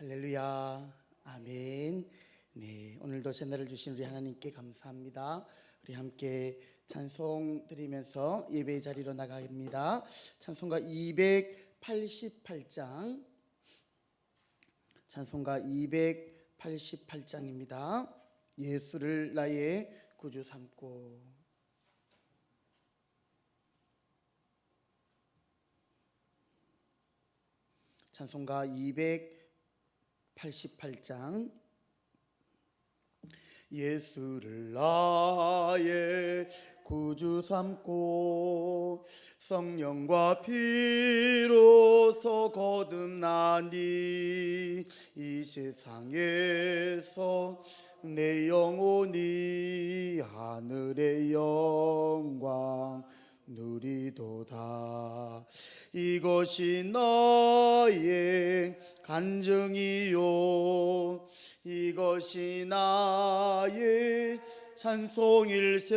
할렐루야. 아멘. 네, 오늘도 새날을 주신 우리 하나님께 감사합니다. 우리 함께 찬송 드리면서 예배의 자리로 나가입니다. 찬송가 288장. 찬송가 288장입니다. 예수를 나의 구주 삼고 찬송가 288장. 예수를 나의 구주 삼고 성령과 피로서 거듭나니 이 세상에서 내 영혼이 하늘의 영광 누리도다. 이것이 나의 간증이요. 이것이 나의 찬송일세.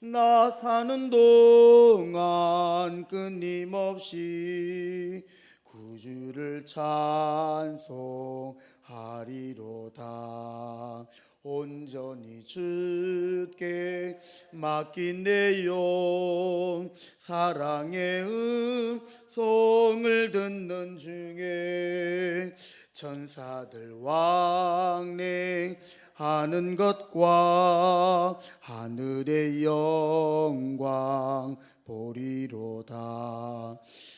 나 사는 동안 끊임없이 구주를 찬송하리로다 온전히 주께 맡긴 내용 사랑의 음성을 듣는 중에 천사들 왕래 하는 것과 하늘의 영광 보리로다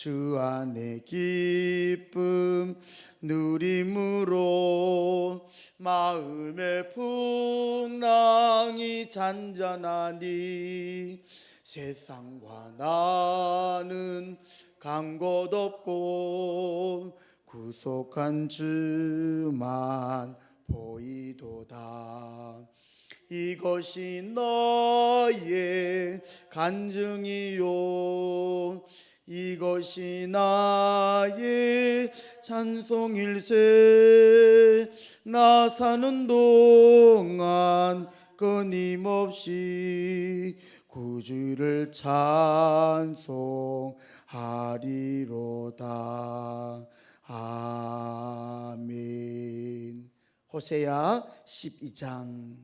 주 안에 기쁨 누림으로 마음의 풍랑이 잔잔하니 세상과 나는 간곳 없고 구속한 주만 보이도다. 이것이 너의 간증이요 이것이 나의 찬송일세 나 사는 동안 끊임없이 구주를 찬송하리로다. 아멘. 호세야 12장.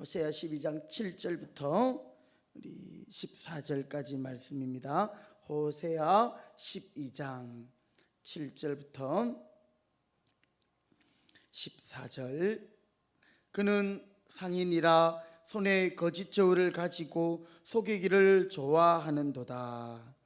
호세야 12장 7절부터 우리 14절까지 말씀입니다. 호세아 12장 7절부터 14절 그는 상인이라 손에 거짓 저울을 가지고 속이기를 좋아하는도다.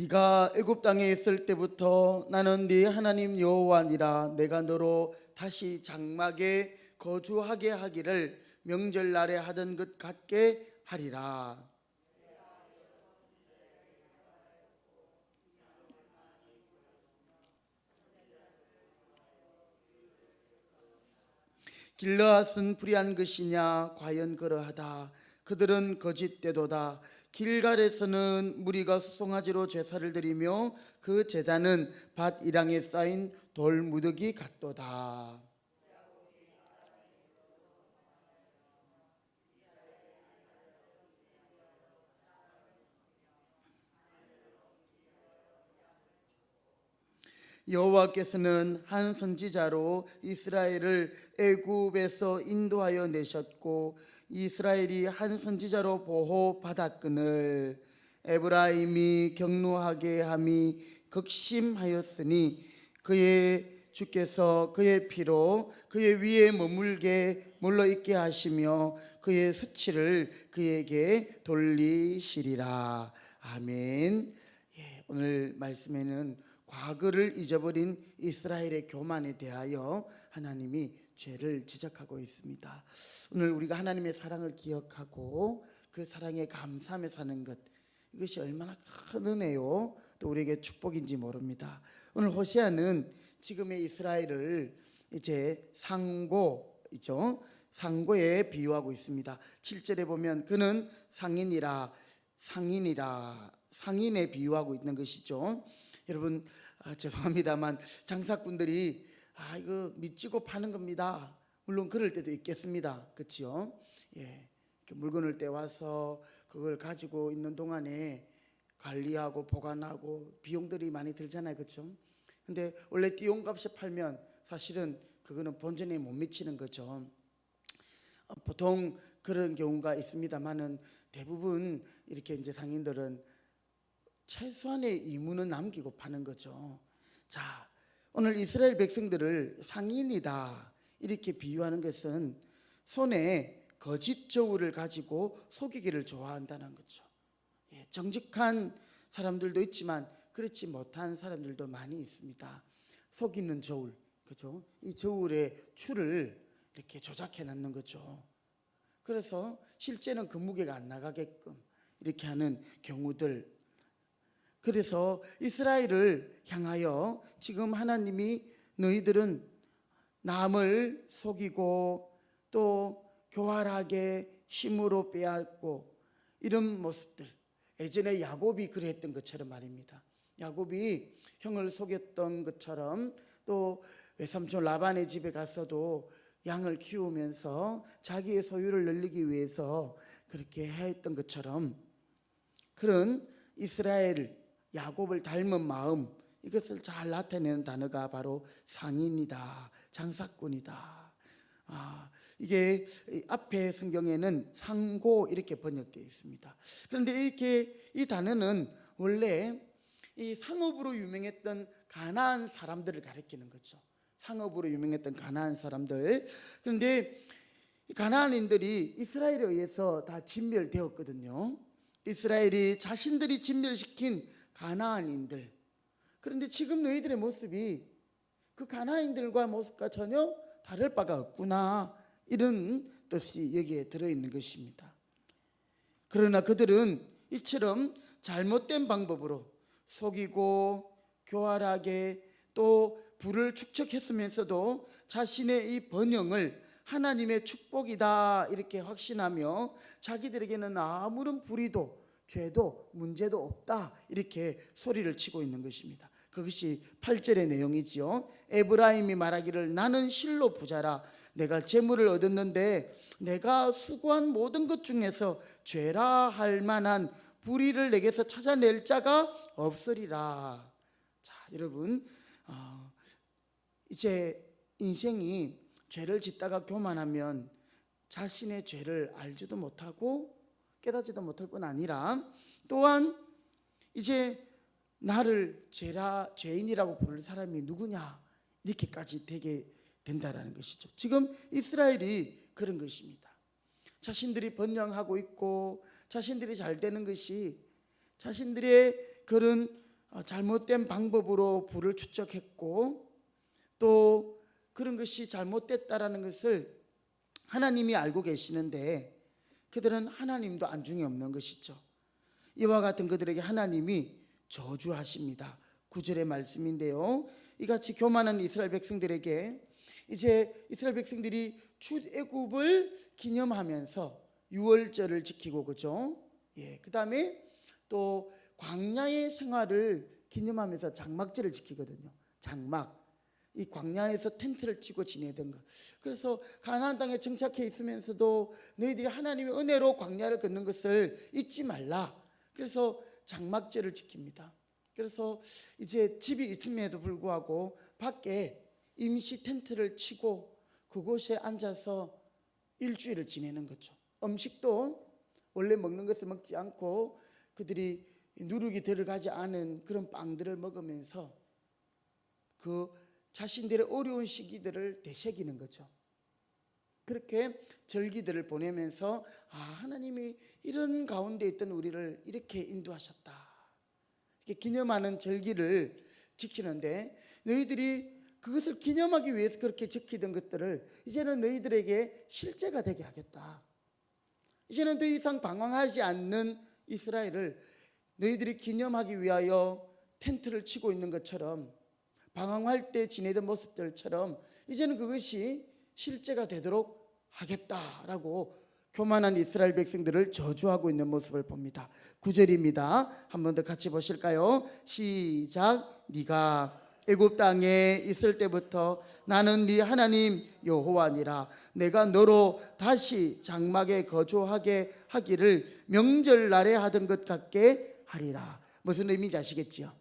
네가 애굽 땅에 있을 때부터 나는 네 하나님 여호와니라 내가 너로 다시 장막에 거주하게 하기를 명절날에 하던 것 같게 하리라. 길러앗은 불의한 것이냐? 과연 그러하다. 그들은 거짓되도다 길갈에서는 무리가 수송아지로 제사를 드리며 그 제단은 밭 이랑에 쌓인 돌 무더기 같도다. 여호와께서는 한 선지자로 이스라엘을 애굽에서 인도하여 내셨고 이스라엘이 한 선지자로 보호받았거늘 에브라임이 경노하게 함이 극심하였으니 그의 주께서 그의 피로 그의 위에 머물게 물러 있게 하시며 그의 수치를 그에게 돌리시리라 아멘. 예, 오늘 말씀에는 과거를 잊어버린 이스라엘의 교만에 대하여 하나님이 죄를 지적하고 있습니다. 오늘 우리가 하나님의 사랑을 기억하고 그 사랑에 감사하며 사는 것 이것이 얼마나 큰 은혜요 또 우리에게 축복인지 모릅니다. 오늘 호시아는 지금의 이스라엘을 이제 상고이죠. 상고에 비유하고 있습니다. 7절에 보면 그는 상인이라 상인이라 상인에 비유하고 있는 것이죠. 여러분 아, 죄송합니다만 장사꾼들이 아 이거 미치고 파는 겁니다. 물론 그럴 때도 있겠습니다. 그렇지요? 예. 물건을 떼와서 그걸 가지고 있는 동안에 관리하고 보관하고 비용들이 많이 들잖아요. 그렇죠? 근데 원래 띠용값에 팔면 사실은 그거는 본전에 못 미치는 거죠. 어, 보통 그런 경우가 있습니다만은 대부분 이렇게 이제 상인들은 최소한의 이문은 남기고 파는 거죠. 자, 오늘 이스라엘 백성들을 상인이다 이렇게 비유하는 것은 손에 거짓 저울을 가지고 속이기를 좋아한다는 거죠. 예, 정직한 사람들도 있지만 그렇지 못한 사람들도 많이 있습니다. 속이는 저울, 그죠? 이 저울의 추를 이렇게 조작해 놨는 거죠. 그래서 실제는 그 무게가 안 나가게끔 이렇게 하는 경우들. 그래서 이스라엘을 향하여 지금 하나님이 너희들은 남을 속이고 또 교활하게 힘으로 빼앗고 이런 모습들. 예전에 야곱이 그랬던 것처럼 말입니다. 야곱이 형을 속였던 것처럼 또 외삼촌 라반의 집에 갔어도 양을 키우면서 자기의 소유를 늘리기 위해서 그렇게 했던 것처럼 그런 이스라엘 야곱을 닮은 마음 이것을 잘 나타내는 단어가 바로 상인이다, 장사꾼이다. 아, 이게 이 앞에 성경에는 상고 이렇게 번역되어 있습니다. 그런데 이렇게 이 단어는 원래 이 상업으로 유명했던 가나안 사람들을 가리키는 거죠. 상업으로 유명했던 가나안 사람들. 그런데 이 가나안인들이 이스라엘에 의해서 다 진멸되었거든요. 이스라엘이 자신들이 진멸시킨 가나안인들. 그런데 지금 너희들의 모습이 그 가나안인들과 모습과 전혀 다를 바가 없구나. 이런 뜻이 여기에 들어있는 것입니다. 그러나 그들은 이처럼 잘못된 방법으로 속이고 교활하게 또 불을 축적했으면서도 자신의 이 번영을 하나님의 축복이다 이렇게 확신하며 자기들에게는 아무런 불의도 죄도 문제도 없다 이렇게 소리를 치고 있는 것입니다. 그것이 8절의 내용이지요. 에브라임이 말하기를 나는 실로 부자라 내가 재물을 얻었는데 내가 수고한 모든 것 중에서 죄라 할 만한 불의를 내게서 찾아낼 자가 없으리라. 자, 여러분, 어, 이제 인생이 죄를 짓다가 교만하면 자신의 죄를 알지도 못하고 깨닫지도 못할 뿐 아니라 또한 이제 나를 죄라 죄인이라고 부를 사람이 누구냐 이렇게까지 되게 된다라는 것이죠. 지금 이스라엘이 그런 것입니다. 자신들이 번영하고 있고 자신들이 잘 되는 것이 자신들의 그런 어, 잘못된 방법으로 부를 축적했고 또 그런 것이 잘못됐다라는 것을 하나님이 알고 계시는데 그들은 하나님도 안중에 없는 것이죠. 이와 같은 그들에게 하나님이 저주하십니다. 구절의 말씀인데요. 이같이 교만한 이스라엘 백성들에게 이제 이스라엘 백성들이 출애굽을 기념하면서 유월절을 지키고 그죠? 예. 그다음에 또 광야의 생활을 기념하면서 장막절을 지키거든요. 장막. 이 광야에서 텐트를 치고 지내던 것. 그래서 가나안 땅에 정착해 있으면서도 너희들이 하나님의 은혜로 광야를 걷는 것을 잊지 말라. 그래서 장막절을 지킵니다. 그래서 이제 집이 있음에도 불구하고 밖에 임시 텐트를 치고 그곳에 앉아서 일주일을 지내는 거죠. 음식도 원래 먹는 것을 먹지 않고 그들이 누룩이 들어가지 않은 그런 빵들을 먹으면서 그 자신들의 어려운 시기들을 되새기는 거죠. 그렇게 절기들을 보내면서 아 하나님이 이런 가운데 있던 우리를 이렇게 인도하셨다. 이렇게 기념하는 절기를 지키는데 너희들이 그것을 기념하기 위해서 그렇게 지키던 것들을 이제는 너희들에게 실제가 되게 하겠다. 이제는 더 이상 방황하지 않는 이스라엘을 너희들이 기념하기 위하여 텐트를 치고 있는 것처럼 방황할 때 지내던 모습들처럼 이제는 그것이 실제가 되도록 하겠다라고 교만한 이스라엘 백성들을 저주하고 있는 모습을 봅니다. 9절입니다. 한 번 더 같이 보실까요? 시작. 네가 애굽 땅에 있을 때부터 나는 네 하나님 여호와니라 내가 너로 다시 장막에 거주하게 하기를 명절 날에 하던 것 같게 하리라. 무슨 의미인지 아시겠지요?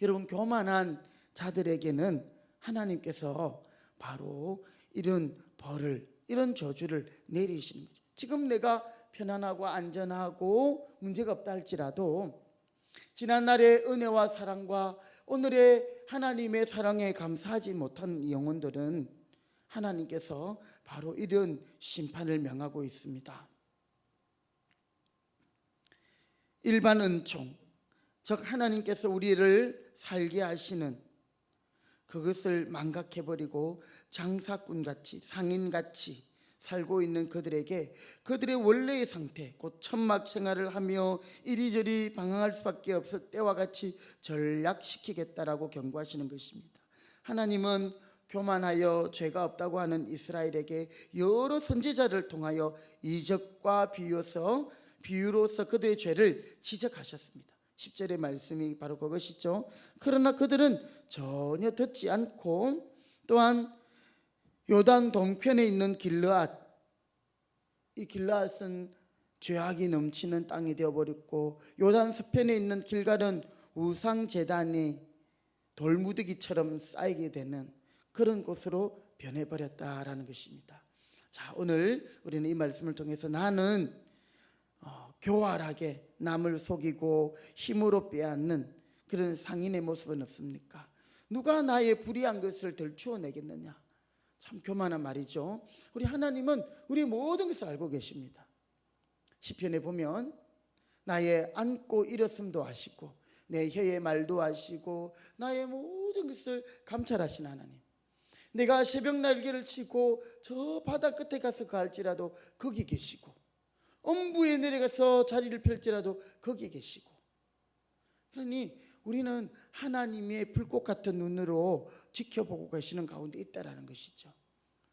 여러분 교만한 자들에게는 하나님께서 바로 이런 벌을 이런 저주를 내리시는 거죠. 지금 내가 편안하고 안전하고 문제가 없다 할지라도 지난날의 은혜와 사랑과 오늘의 하나님의 사랑에 감사하지 못한 영혼들은 하나님께서 바로 이런 심판을 명하고 있습니다. 일반 은총, 즉 하나님께서 우리를 살게 하시는 그것을 망각해버리고 장사꾼같이 상인같이 살고 있는 그들에게 그들의 원래의 상태 곧 천막 생활을 하며 이리저리 방황할 수밖에 없을 때와 같이 전략시키겠다라고 경고하시는 것입니다. 하나님은 교만하여 죄가 없다고 하는 이스라엘에게 여러 선지자를 통하여 이적과 비유서 비유로서 그들의 죄를 지적하셨습니다. 10절의 말씀이 바로 그것이죠. 그러나 그들은 전혀 듣지 않고 또한 요단 동편에 있는 길르앗 이 길르앗은 죄악이 넘치는 땅이 되어버렸고 요단 서편에 있는 길갈은 우상 제단이 돌무더기처럼 쌓이게 되는 그런 곳으로 변해버렸다라는 것입니다. 자 오늘 우리는 이 말씀을 통해서 나는 어, 교활하게 남을 속이고 힘으로 빼앗는 그런 상인의 모습은 없습니까? 누가 나의 불의한 것을 들추어 내겠느냐? 참 교만한 말이죠. 우리 하나님은 우리 모든 것을 알고 계십니다. 시편에 보면 나의 안고 일었음도 아시고 내 혀의 말도 아시고 나의 모든 것을 감찰하신 하나님. 내가 새벽 날개를 치고 저 바다 끝에 가서 갈지라도 거기 계시고 엄부에 내려가서 자리를 펼지라도 거기 계시고 그러니 우리는 하나님의 불꽃 같은 눈으로 지켜보고 계시는 가운데 있다라는 것이죠.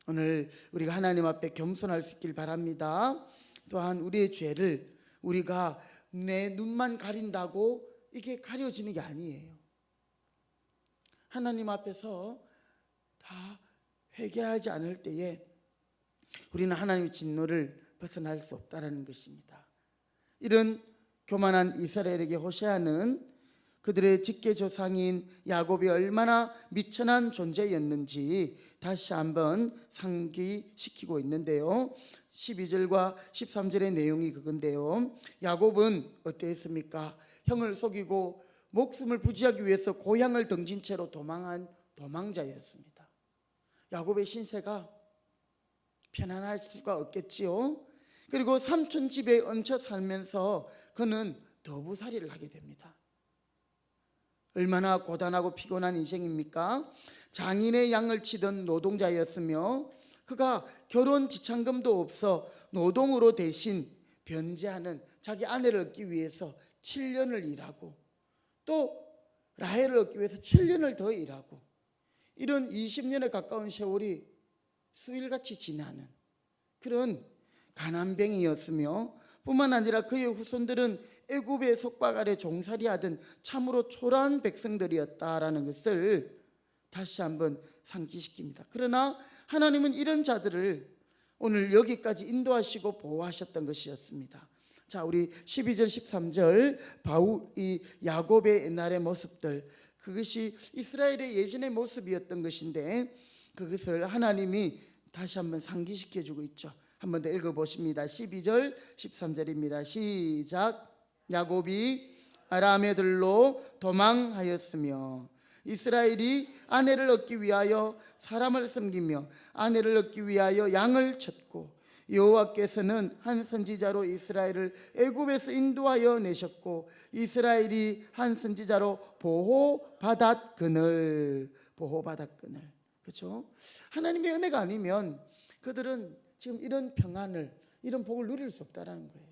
오늘 우리가 하나님 앞에 겸손할 수 있길 바랍니다. 또한 우리의 죄를 우리가 내 눈만 가린다고 이게 가려지는 게 아니에요. 하나님 앞에서 다 회개하지 않을 때에 우리는 하나님의 진노를 벗어날 수 없다라는 것입니다. 이런 교만한 이스라엘에게 호세아는 그들의 직계 조상인 야곱이 얼마나 미천한 존재였는지 다시 한번 상기시키고 있는데요. 12절과 13절의 내용이 그건데요. 야곱은 어땠습니까? 형을 속이고 목숨을 부지하기 위해서 고향을 던진 채로 도망한 도망자였습니다. 야곱의 신세가 편안할 수가 없겠지요. 그리고 삼촌 집에 얹혀 살면서 그는 더부살이를 하게 됩니다. 얼마나 고단하고 피곤한 인생입니까? 장인의 양을 치던 노동자였으며 그가 결혼 지참금도 없어 노동으로 대신 변제하는 자기 아내를 얻기 위해서 7년을 일하고 또 라헬을 얻기 위해서 7년을 더 일하고 이런 20년에 가까운 세월이 수일같이 지나는 그런 가난뱅이였으며 뿐만 아니라 그의 후손들은 애굽의 속박 아래 종살이 하던 참으로 초라한 백성들이었다라는 것을 다시 한번 상기시킵니다. 그러나 하나님은 이런 자들을 오늘 여기까지 인도하시고 보호하셨던 것이었습니다. 자, 우리 12절 13절 바울 이 야곱의 옛날의 모습들 그것이 이스라엘의 예전의 모습이었던 것인데 그것을 하나님이 다시 한번 상기시켜 주고 있죠. 한 번 더 읽어 보십니다. 12절 13절입니다. 시작. 야곱이 아람의 들로 도망하였으며 이스라엘이 아내를 얻기 위하여 사람을 섬기며 아내를 얻기 위하여 양을 쳤고 여호와께서는 한 선지자로 이스라엘을 애굽에서 인도하여 내셨고 이스라엘이 한 선지자로 보호받았거늘 보호받았거늘. 그렇죠? 하나님의 은혜가 아니면 그들은 지금 이런 평안을 이런 복을 누릴 수 없다라는 거예요.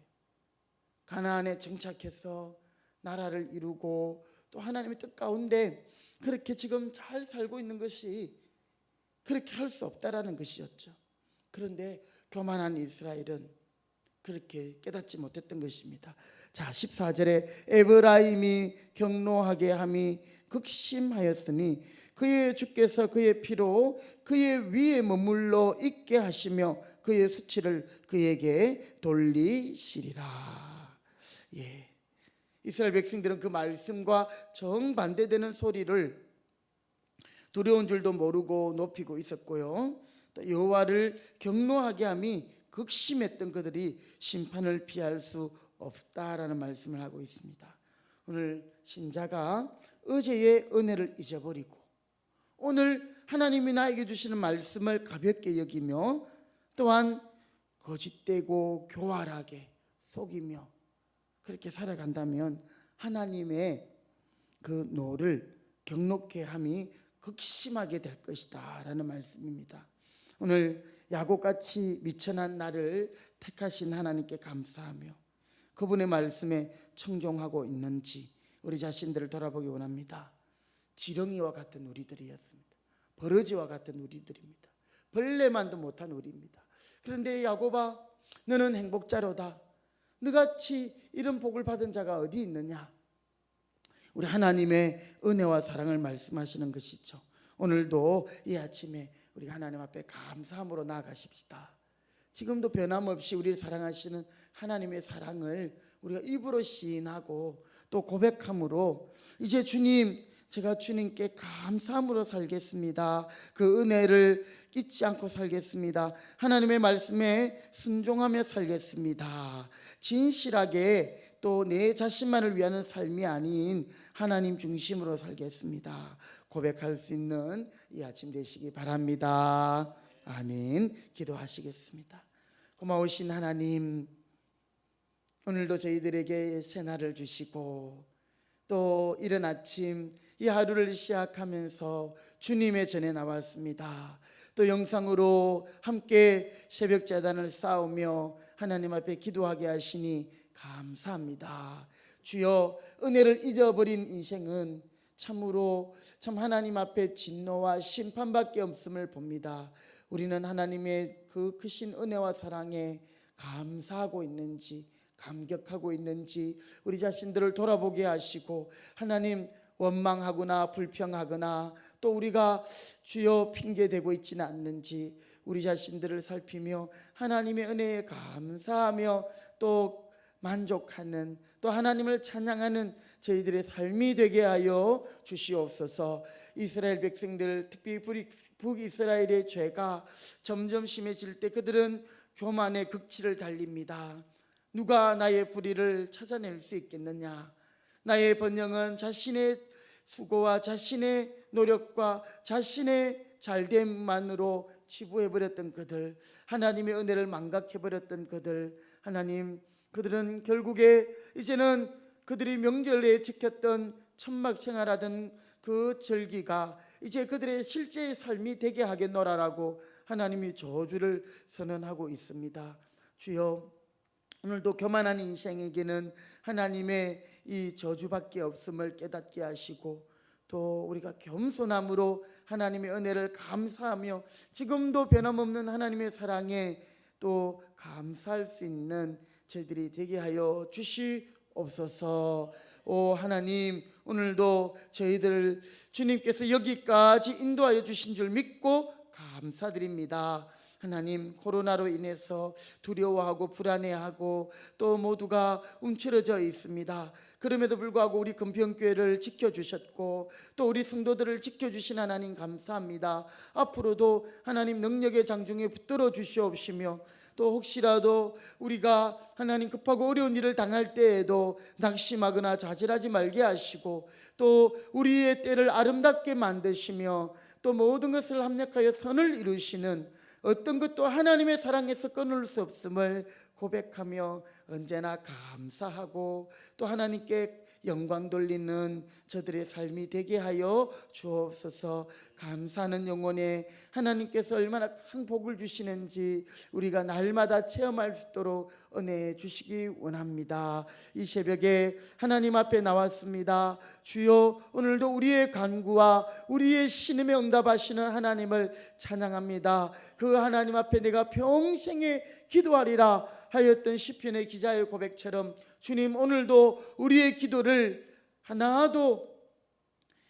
가나안에 정착해서 나라를 이루고 또 하나님의 뜻 가운데 그렇게 지금 잘 살고 있는 것이 그렇게 할 수 없다라는 것이었죠. 그런데 교만한 이스라엘은 그렇게 깨닫지 못했던 것입니다. 자, 14절에 에브라임이 경노하게 함이 극심하였으니 그의 주께서 그의 피로 그의 위에 머물러 있게 하시며 그의 수치를 그에게 돌리시리라. 예. 이스라엘 백성들은 그 말씀과 정반대되는 소리를 두려운 줄도 모르고 높이고 있었고요. 또 여호와를 경노하게 함이 극심했던 그들이 심판을 피할 수 없다라는 말씀을 하고 있습니다. 오늘 신자가 어제의 은혜를 잊어버리고 오늘 하나님이 나에게 주시는 말씀을 가볍게 여기며 또한 거짓되고 교활하게 속이며 그렇게 살아간다면 하나님의 그 노를 경록해 함이 극심하게 될 것이다 라는 말씀입니다. 오늘 야곱같이 미천한 나를 택하신 하나님께 감사하며 그분의 말씀에 청종하고 있는지 우리 자신들을 돌아보기 원합니다. 지렁이와 같은 우리들이었습니다. 버러지와 같은 우리들입니다. 벌레만도 못한 우리입니다. 그런데 야곱아 너는 행복자로다. 너같이 이런 복을 받은 자가 어디 있느냐? 우리 하나님의 은혜와 사랑을 말씀하시는 것이죠. 오늘도 이 아침에 우리 하나님 앞에 감사함으로 나아가십시다. 지금도 변함없이 우리를 사랑하시는 하나님의 사랑을 우리가 입으로 시인하고 또 고백함으로 이제 주님 제가 주님께 감사함으로 살겠습니다. 그 은혜를 잊지 않고 살겠습니다. 하나님의 말씀에 순종하며 살겠습니다. 진실하게 또 내 자신만을 위하는 삶이 아닌 하나님 중심으로 살겠습니다. 고백할 수 있는 이 아침 되시기 바랍니다. 아멘. 기도하시겠습니다. 고마우신 하나님, 오늘도 저희들에게 새날을 주시고 또 이른 아침 이 하루를 시작하면서 주님의 전에 나왔습니다. 또 영상으로 함께 새벽 재단을 쌓으며 하나님 앞에 기도하게 하시니 감사합니다. 주여 은혜를 잊어버린 인생은 참으로 참 하나님 앞에 진노와 심판밖에 없음을 봅니다. 우리는 하나님의 그 크신 은혜와 사랑에 감사하고 있는지 감격하고 있는지 우리 자신들을 돌아보게 하시고 하나님 원망하거나 불평하거나 또 우리가 주여 핑계 대고 있지는 않는지 우리 자신들을 살피며 하나님의 은혜에 감사하며 또 만족하는 또 하나님을 찬양하는 저희들의 삶이 되게 하여 주시옵소서. 이스라엘 백성들 특히 북이스라엘의 죄가 점점 심해질 때 그들은 교만의 극치를 달립니다. 누가 나의 불의를 찾아낼 수 있겠느냐? 나의 번영은 자신의 수고와 자신의 노력과 자신의 잘됨만으로 치부해버렸던 그들, 하나님의 은혜를 망각해버렸던 그들, 하나님, 그들은 결국에 이제는 그들이 명절에 지켰던 천막 생활하던 그 절기가 이제 그들의 실제의 삶이 되게 하겠노라라고 하나님이 저주를 선언하고 있습니다. 주여, 오늘도 교만한 인생에게는 하나님의 이 저주밖에 없음을 깨닫게 하시고 또 우리가 겸손함으로 하나님의 은혜를 감사하며 지금도 변함없는 하나님의 사랑에 또 감사할 수 있는 저희들이 되게 하여 주시옵소서. 오 하나님 오늘도 저희들 주님께서 여기까지 인도하여 주신 줄 믿고 감사드립니다. 하나님 코로나로 인해서 두려워하고 불안해하고 또 모두가 움츠러져 있습니다. 그럼에도 불구하고 우리 금평교회를 지켜주셨고 또 우리 성도들을 지켜주신 하나님 감사합니다. 앞으로도 하나님 능력의 장중에 붙들어 주시옵시며 또 혹시라도 우리가 하나님 급하고 어려운 일을 당할 때에도 낙심하거나 좌절하지 말게 하시고 또 우리의 때를 아름답게 만드시며 또 모든 것을 합력하여 선을 이루시는 어떤 것도 하나님의 사랑에서 끊을 수 없음을 고백하며 언제나 감사하고 또 하나님께 영광 돌리는 저들의 삶이 되게 하여 주옵소서 감사하는 영혼에 하나님께서 얼마나 큰 복을 주시는지 우리가 날마다 체험할 수 있도록 은혜 주시기 원합니다. 이 새벽에 하나님 앞에 나왔습니다. 주여 오늘도 우리의 간구와 우리의 신음에 응답하시는 하나님을 찬양합니다. 그 하나님 앞에 내가 평생에 기도하리라 하였던 시편의 기자의 고백처럼 주님 오늘도 우리의 기도를 하나도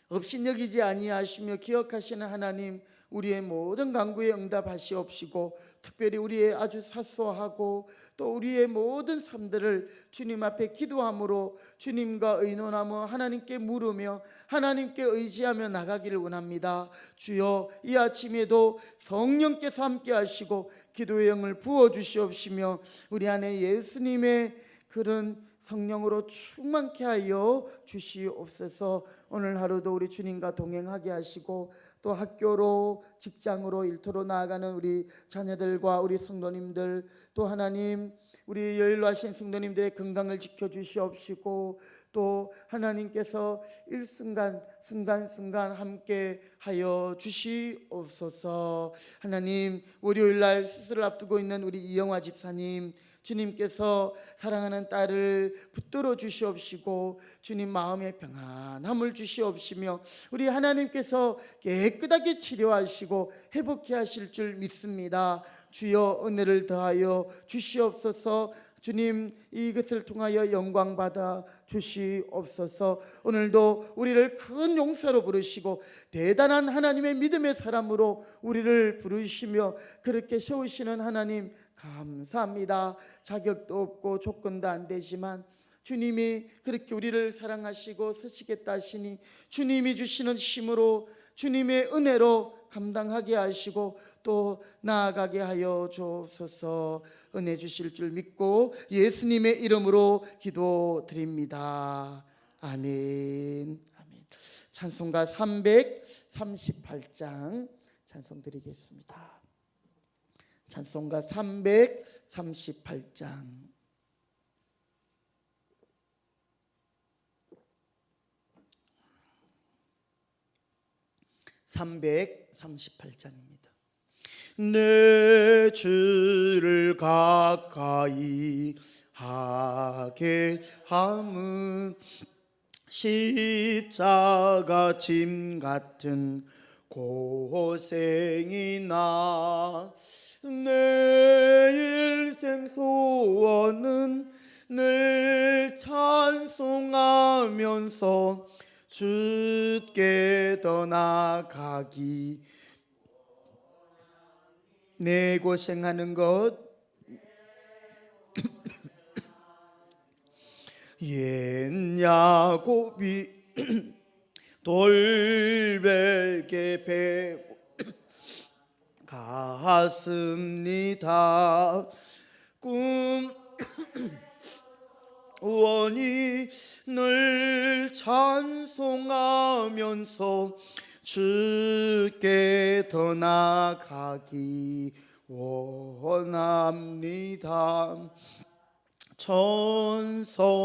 없인 여기지 아니하시며 기억하시는 하나님 우리의 모든 간구에 응답하시옵시고 특별히 우리의 아주 사소하고 또 우리의 모든 삶들을 주님 앞에 기도함으로 주님과 의논하며 하나님께 물으며 하나님께 의지하며 나가기를 원합니다. 주여 이 아침에도 성령께서 함께 하시고 기도의 영을 부어 주시옵시며 우리 안에 예수님의 그런 성령으로 충만케 하여 주시옵소서. 오늘 하루도 우리 주님과 동행하게 하시고 또 학교로 직장으로 일터로 나아가는 우리 자녀들과 우리 성도님들 또 하나님 우리 여일로 하신 성도님들의 건강을 지켜 주시옵시고 또 하나님께서 일순간 순간순간 함께 하여 주시옵소서. 하나님 월요일 날 수술을 앞두고 있는 우리 이영화 집사님 주님께서 사랑하는 딸을 붙들어 주시옵시고 주님 마음의 평안함을 주시옵시며 우리 하나님께서 깨끗하게 치료하시고 회복케 하실 줄 믿습니다. 주여 은혜를 더하여 주시옵소서. 주님 이것을 통하여 영광 받아 주시옵소서. 오늘도 우리를 큰 용사로 부르시고 대단한 하나님의 믿음의 사람으로 우리를 부르시며 그렇게 세우시는 하나님 감사합니다. 자격도 없고 조건도 안 되지만 주님이 그렇게 우리를 사랑하시고 서시겠다 하시니 주님이 주시는 힘으로 주님의 은혜로 감당하게 하시고 또 나아가게 하여 주옵소서 은혜 주실 줄 믿고 예수님의 이름으로 기도드립니다. 아멘. 아멘. 찬송가 338장 찬송 드리겠습니다. 찬송가 338장. (338장입니다) 내 주를 가까이 하게 함은 십자가 짐 같은 고생이 나 내 일생 소원은 늘 찬송하면서 주께 더 나가기. 내 고생하는 것. 옛 야곱이 돌베개 베고 갔습니다. 꿈 원이 늘 찬송하면서 주께 더 나가기 원합니다. 천성에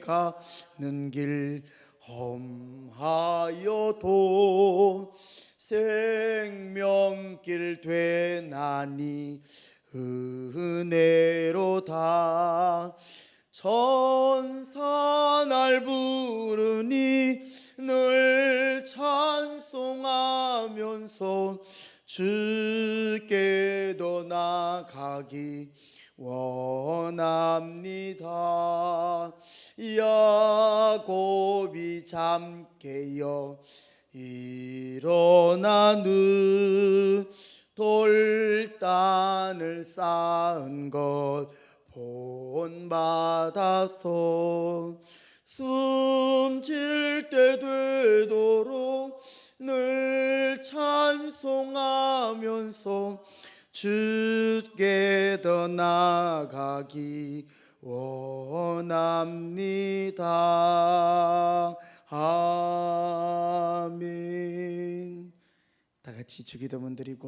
가는 길 험하여도 생명길 되나니 은혜로 다 천사 날 부르니 늘 찬송하면서 주께 더 나가기 원합니다. 야곱이 잠 깨어 일어나는 돌단을 쌓은 것 본받아서 숨질 때 되도록 늘 찬송하면서 더 나가기 원합니다. 아멘. 다 같이 주기도문 드리고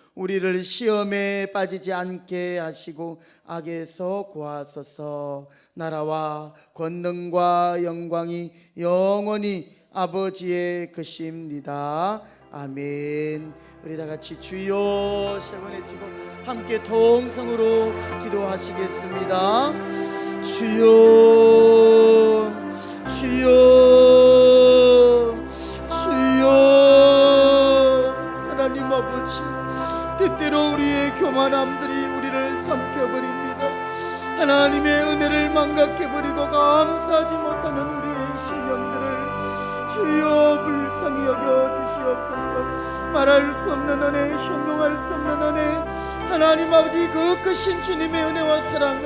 우리를 시험에 빠지지 않게 하시고 악에서 구하소서. 나라와 권능과 영광이 영원히 아버지의 것입니다. 아멘. 우리 다 같이 주여 세 번 외치고 함께 동성으로 기도하시겠습니다. 주여 주여 때때로 우리의 교만함들이 우리를 삼켜버립니다. 하나님의 은혜를 망각해버리고 감사하지 못하는 우리의 신령들을 주여 불쌍히 여겨 주시옵소서. 말할 수 없는 은혜 형용할 수 없는 은혜 하나님 아버지 그 크신 주님의 은혜와 사랑을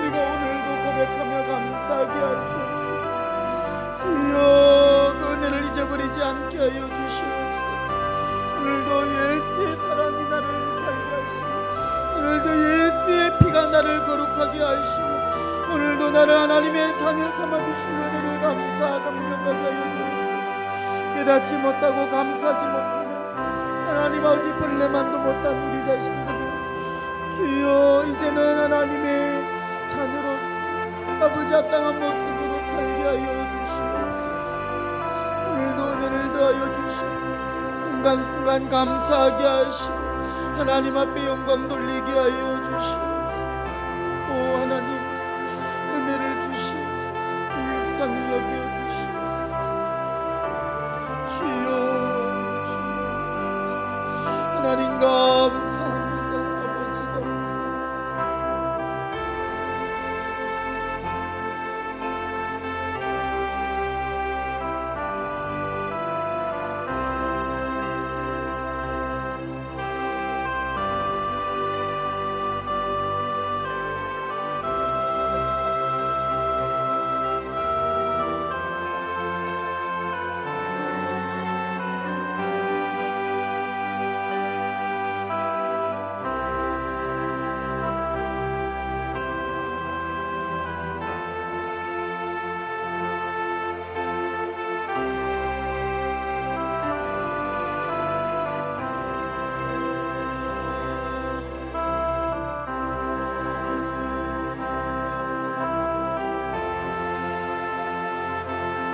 우리가 오늘도 고백하며 감사하게 하시옵소서 주여 그 은혜를 잊어버리지 않게 하여 주시옵소서 오늘도 예수의 사랑이 나를 살게 하시고 오늘도 예수의 피가 나를 거룩하게 하시고 오늘도 나를 하나님의 자녀 삼아 주신 은혜를 감사 감격하게 하여 주옵소서. 깨닫지 못하고 감사하지 못하면 하나님 아버지 벌레만도 못한 우리 자신들을 주여 이제는 하나님의 자녀로서 아버지 합당한 모습으로 살게 하여 주시옵소서. 오늘도 은혜를 더하여 주시옵소서 순간순간 감사하게 하시고 하나님 앞에 영광 돌리게 하여 주시옵